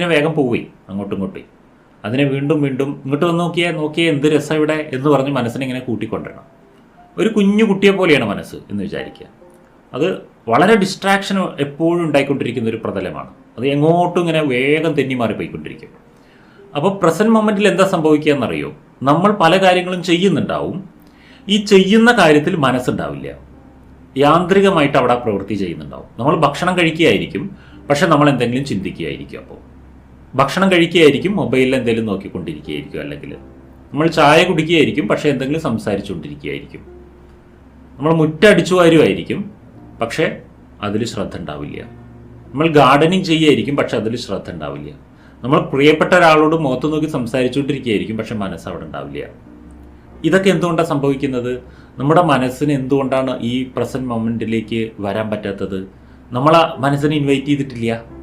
അതിനെ വേഗം പോയി അങ്ങോട്ടും ഇങ്ങോട്ടും. അതിനെ വീണ്ടും വീണ്ടും ഇങ്ങോട്ട് വന്ന് നോക്കിയാൽ നോക്കിയാൽ എന്ത് രസം ഇവിടെ എന്ന് പറഞ്ഞ് മനസ്സിനെ ഇങ്ങനെ കൂട്ടിക്കൊണ്ടിരണം. ഒരു കുഞ്ഞു കുട്ടിയെ പോലെയാണ് മനസ്സ് എന്ന് വിചാരിക്കുക. അത് വളരെ ഡിസ്ട്രാക്ഷൻ എപ്പോഴും ഉണ്ടായിക്കൊണ്ടിരിക്കുന്ന ഒരു പ്രതലമാണ്. അത് എങ്ങോട്ടും ഇങ്ങനെ വേഗം തെന്നി മാറി പോയിക്കൊണ്ടിരിക്കും. അപ്പോൾ പ്രസന്റ് മൊമെന്റിൽ എന്താ സംഭവിക്കുക എന്നറിയോ? നമ്മൾ പല കാര്യങ്ങളും ചെയ്യുന്നുണ്ടാവും. ഈ ചെയ്യുന്ന കാര്യത്തിൽ മനസ്സുണ്ടാവില്ല. യാന്ത്രികമായിട്ട് അവിടെ പ്രവൃത്തി ചെയ്യുന്നുണ്ടാവും. നമ്മൾ ഭക്ഷണം കഴിക്കുകയായിരിക്കും പക്ഷെ നമ്മൾ എന്തെങ്കിലും ചിന്തിക്കുകയായിരിക്കും അപ്പോൾ. ഭക്ഷണം കഴിക്കുകയായിരിക്കും മൊബൈലിൽ എന്തെങ്കിലും നോക്കിക്കൊണ്ടിരിക്കുകയായിരിക്കും. അല്ലെങ്കിൽ നമ്മൾ ചായ കുടിക്കുകയായിരിക്കും പക്ഷേ എന്തെങ്കിലും സംസാരിച്ചുകൊണ്ടിരിക്കുകയായിരിക്കും. നമ്മൾ മുറ്റടിച്ചു വാരുമായിരിക്കും പക്ഷേ അതിൽ ശ്രദ്ധ ഉണ്ടാവില്ല. നമ്മൾ ഗാർഡനിങ് ചെയ്യുമായിരിക്കും പക്ഷെ അതിൽ ശ്രദ്ധ ഉണ്ടാവില്ല. നമ്മൾ പ്രിയപ്പെട്ട ഒരാളോട് മുഖത്ത് നോക്കി സംസാരിച്ചുകൊണ്ടിരിക്കുകയായിരിക്കും പക്ഷെ മനസ്സ് അവിടെ ഉണ്ടാവില്ല. ഇതൊക്കെ എന്തുകൊണ്ടാണ് സംഭവിക്കുന്നത്? നമ്മുടെ മനസ്സിന് എന്തുകൊണ്ടാണ് ഈ പ്രസന്റ് മൊമെന്റിലേക്ക് വരാൻ പറ്റാത്തത്? നമ്മൾ ആ മനസ്സിനെ ഇൻവൈറ്റ് ചെയ്തിട്ടില്ല?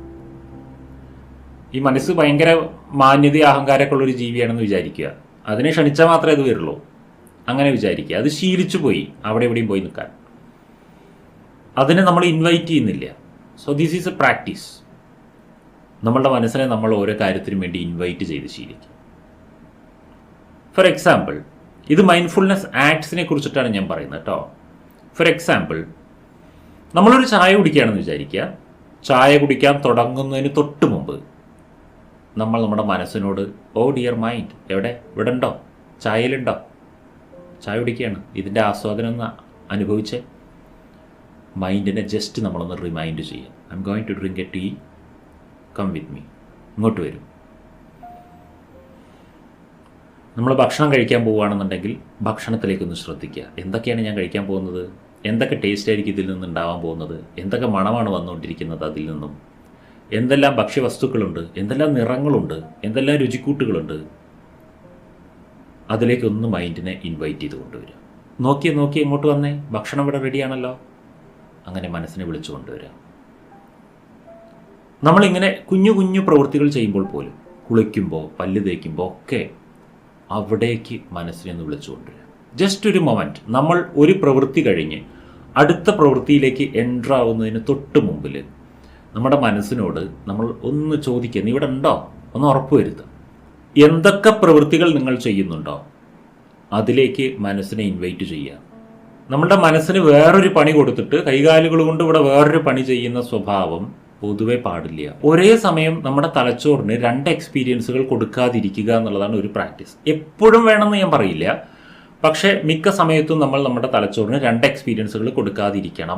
ഈ മനസ്സ് ഭയങ്കര മാന്യത അഹങ്കാരമൊക്കെ ഉള്ള ഒരു ജീവിയാണെന്ന് വിചാരിക്കുക. അതിനെ ക്ഷണിച്ചാൽ മാത്രമേ അത് വരുള്ളൂ. അങ്ങനെ വിചാരിക്കുക. അത് ശീലിച്ചു പോയി അവിടെ എവിടെയും പോയി നിൽക്കാൻ. അതിനെ നമ്മൾ ഇൻവൈറ്റ് ചെയ്യുന്നില്ല. So this is a practice നമ്മളുടെ മനസ്സിനെ നമ്മൾ ഓരോ കാര്യത്തിനും വേണ്ടി ഇൻവൈറ്റ് ചെയ്ത് ശീലിക്കും ഫോർ എക്സാമ്പിൾ ഇത് മൈൻഡ്ഫുൾനെസ് ആക്ട്സിനെ കുറിച്ചിട്ടാണ് ഞാൻ പറയുന്നത് കേട്ടോ. ഫോർ എക്സാമ്പിൾ നമ്മളൊരു ചായ കുടിക്കുകയാണെന്ന് വിചാരിക്കുക. ചായ കുടിക്കാൻ തുടങ്ങുന്നതിന് തൊട്ട് മുമ്പ് നമ്മൾ നമ്മുടെ മനസ്സിനോട് ഓ ഡിയർ മൈൻഡ് എവിടെ? ഇവിടെ ഉണ്ടോ ചായയിലുണ്ടോ? ചായ കുടിക്കുകയാണ്. ഇതിന്റെ ആസ്വാദനം ഒന്ന് അനുഭവിച്ച്. മൈൻഡിനെ ജസ്റ്റ് നമ്മളൊന്ന് റിമൈൻഡ് ചെയ്യുക I'm going to drink a tea come with me ഇങ്ങോട്ട് വരും. നമ്മൾ ഭക്ഷണം കഴിക്കാൻ പോവുകയാണെന്നുണ്ടെങ്കിൽ ഭക്ഷണത്തിലേക്കൊന്ന് ശ്രദ്ധിക്കുക. എന്തൊക്കെയാണ് ഞാൻ കഴിക്കാൻ പോകുന്നത്? എന്തൊക്കെ ടേസ്റ്റ് ആയിരിക്കും ഇതിൽ നിന്ന് ഉണ്ടാവാൻ പോകുന്നത്? എന്തൊക്കെ മണമാണ് വന്നുകൊണ്ടിരിക്കുന്നത് അതിൽ നിന്നും? എന്തെല്ലാം ഭക്ഷ്യവസ്തുക്കളുണ്ട് എന്തെല്ലാം നിറങ്ങളുണ്ട് എന്തെല്ലാം രുചിക്കൂട്ടുകളുണ്ട് അതിലേക്കൊന്ന് മൈൻഡിനെ ഇൻവൈറ്റ് ചെയ്ത് കൊണ്ടുവരിക. നോക്കി നോക്കി ഇങ്ങോട്ട് വന്നേ ഭക്ഷണം ഇവിടെ റെഡിയാണല്ലോ അങ്ങനെ മനസ്സിനെ വിളിച്ചു കൊണ്ടുവരിക. നമ്മളിങ്ങനെ കുഞ്ഞു കുഞ്ഞു പ്രവൃത്തികൾ ചെയ്യുമ്പോൾ പോലും കുളിക്കുമ്പോൾ പല്ല് തേക്കുമ്പോൾ ഒക്കെ അവിടേക്ക് മനസ്സിനെ ഒന്ന് വിളിച്ചു കൊണ്ടുവരിക. ജസ്റ്റ് ഒരു മൊമെന്റ് നമ്മൾ ഒരു പ്രവൃത്തി കഴിഞ്ഞ് അടുത്ത പ്രവൃത്തിയിലേക്ക് എന്റർ ആവുന്നതിന് തൊട്ട് മുമ്പിൽ നമ്മുടെ മനസ്സിനോട് നമ്മൾ ഒന്ന് ചോദിക്കുക നീ ഇവിടെ ഉണ്ടോ? ഒന്ന് ഉറപ്പ് വരുത്തുക എന്തൊക്കെ പ്രവൃത്തികൾ നിങ്ങൾ ചെയ്യുന്നുണ്ടോ അതിലേക്ക് മനസ്സിനെ ഇൻവൈറ്റ് ചെയ്യുക. നമ്മുടെ മനസ്സിന് വേറൊരു പണി കൊടുത്തിട്ട് കൈകാലുകൾ കൊണ്ട് ഇവിടെ വേറൊരു പണി ചെയ്യുന്ന സ്വഭാവം പൊതുവെ പാടില്ല. ഒരേ സമയം നമ്മുടെ തലച്ചോറിന് രണ്ട് എക്സ്പീരിയൻസുകൾ കൊടുക്കാതിരിക്കുക എന്നുള്ളതാണ് ഒരു പ്രാക്ടീസ് എപ്പോഴും വേണമെന്ന് ഞാൻ പറയില്ല. പക്ഷേ മിക്ക സമയത്തും നമ്മൾ നമ്മുടെ തലച്ചോറിന് രണ്ട് എക്സ്പീരിയൻസുകൾ കൊടുക്കാതിരിക്കണം.